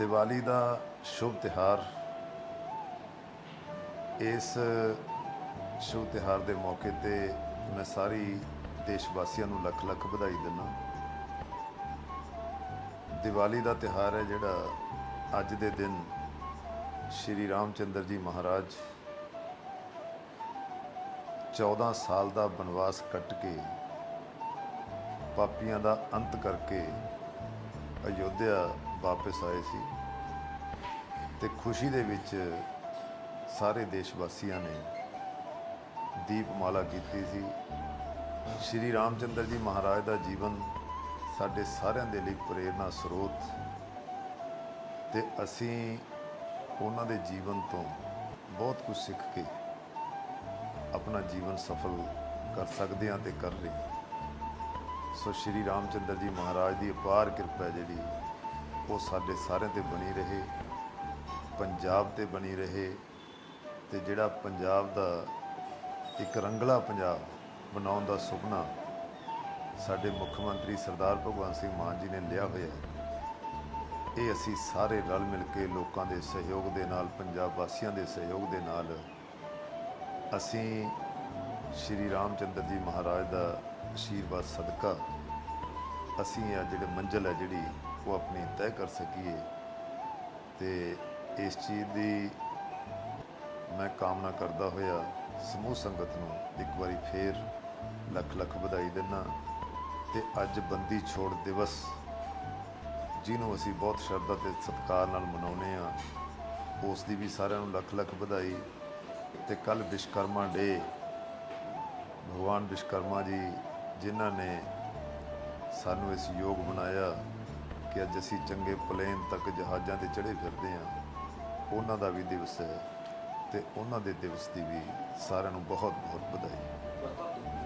ਦੀਵਾਲੀ ਦਾ ਸ਼ੁਭ ਤਿਹਾਰ ਇਸ ਸ਼ੁਭ ਤਿਹਾਰ ਦੇ ਮੌਕੇ ਤੇ ਮੈਂ ਸਾਰੀ ਦੇਸ਼ ਵਾਸੀਆਂ ਨੂੰ ਲੱਖ ਲੱਖ ਵਧਾਈ ਦਿੰਦਾ ਦੀਵਾਲੀ ਦਾ ਤਿਹਾਰ ਹੈ ਜਿਹੜਾ ਅੱਜ ਦੇ ਦਿਨ ਸ਼੍ਰੀ ਰਾਮਚੰਦਰ ਜੀ ਮਹਾਰਾਜ 14 ਸਾਲ ਦਾ ਬਨਵਾਸ ਕੱਟ ਕੇ ਪਾਪੀਆਂ ਦਾ ਅੰਤ ਕਰਕੇ ਅਯੋਧਿਆ ਵਾਪਸ ਆਏ ਸੀ ਤੇ ਖੁਸ਼ੀ ਦੇ ਵਿੱਚ ਸਾਰੇ ਦੇਸ਼ ਵਾਸੀਆਂ ਨੇ ਦੀਪਮਾਲਾ ਕੀਤੀ ਸੀ ਸ਼੍ਰੀ ਰਾਮਚੰਦਰ ਜੀ ਮਹਾਰਾਜ ਦਾ ਜੀਵਨ ਸਾਡੇ ਸਾਰਿਆਂ ਦੇ ਲਈ ਪ੍ਰੇਰਣਾ ਸਰੋਤ ਤੇ ਅਸੀਂ ਉਹਨਾਂ ਦੇ ਜੀਵਨ ਤੋਂ ਬਹੁਤ ਕੁਝ ਸਿੱਖ ਕੇ ਆਪਣਾ ਜੀਵਨ ਸਫਲ ਕਰ ਸਕਦੇ ਹਾਂ ਤੇ ਕਰ ਰਹੇ ਹਾਂ। ਸੋ ਸ਼੍ਰੀ ਰਾਮਚੰਦਰ ਜੀ ਮਹਾਰਾਜ ਦੀ ਅਪਾਰ ਕਿਰਪਾ ਜਿਹੜੀ ਉਹ ਸਾਡੇ ਸਾਰਿਆਂ ਤੇ ਬਣੀ ਰਹੇ, ਪੰਜਾਬ ਤੇ ਬਣੀ ਰਹੇ ਤੇ ਜਿਹੜਾ ਪੰਜਾਬ ਦਾ ਇੱਕ ਰੰਗਲਾ ਪੰਜਾਬ ਬਣਾਉਣ ਦਾ ਸੁਪਨਾ ਸਾਡੇ ਮੁੱਖ ਮੰਤਰੀ ਸਰਦਾਰ ਭਗਵੰਤ ਸਿੰਘ ਮਾਨ ਜੀ ਨੇ ਲਿਆ ਹੋਇਆ ਹੈ, ਇਹ ਅਸੀਂ ਸਾਰੇ ਰਲ ਮਿਲ ਕੇ ਲੋਕਾਂ ਦੇ ਸਹਿਯੋਗ ਦੇ ਨਾਲ, ਪੰਜਾਬ ਵਾਸੀਆਂ ਦੇ ਸਹਿਯੋਗ ਦੇ ਨਾਲ ਅਸੀਂ ਸ਼੍ਰੀ ਰਾਮਚੰਦਰ ਜੀ ਮਹਾਰਾਜ ਦਾ ਆਸ਼ੀਰਵਾਦ ਸਦਕਾ ਅਸੀਂ ਆ ਜਿਹੜੇ ਮੰਜ਼ਲ ਹੈ ਜਿਹੜੀ ਉਹ ਆਪਣੀ ਤੈਅ ਕਰ ਸਕੀਏ ਤੇ ਇਸ ਚੀਜ਼ ਦੀ ਮੈਂ ਕਾਮਨਾ ਕਰਦਾ ਹੋਇਆ ਸਮੂਹ ਸੰਗਤ ਨੂੰ ਇੱਕ ਵਾਰੀ ਫੇਰ ਲੱਖ ਲੱਖ ਵਧਾਈ ਦਿੰਦਾ ਤੇ ਅੱਜ ਬੰਦੀ ਛੋੜ ਦਿਵਸ ਜਿਹਨੂੰ ਅਸੀਂ ਬਹੁਤ ਸ਼ਰਧਾ ਤੇ ਸਤਿਕਾਰ ਨਾਲ ਮਨਾਉਂਦੇ ਆ ਉਸ ਦੀ ਵੀ ਸਾਰਿਆਂ ਨੂੰ ਲੱਖ ਲੱਖ ਵਧਾਈ ਤੇ ਕੱਲ ਵਿਸ਼ਕਰਮਾ ਡੇ, ਭਗਵਾਨ ਵਿਸ਼ਕਰਮਾ ਜੀ, ਜਿਨ੍ਹਾਂ ਨੇ ਸਾਨੂੰ ਇਸ ਯੋਗ ਬਣਾਇਆ ਕਿ ਅੱਜ ਅਸੀਂ ਚੰਗੇ ਪਲੇਨ ਤੱਕ ਜਹਾਜ਼ਾਂ ਤੇ ਚੜ੍ਹੇ ਫਿਰਦੇ ਹਾਂ। ਉਹਨਾਂ ਦਾ ਵੀ ਦਿਵਸ ਹੈ ਤੇ ਉਹਨਾਂ ਦੇ ਦਿਵਸ ਦੀ ਵੀ ਸਾਰਿਆਂ ਨੂੰ ਬਹੁਤ ਬਹੁਤ ਵਧਾਈ।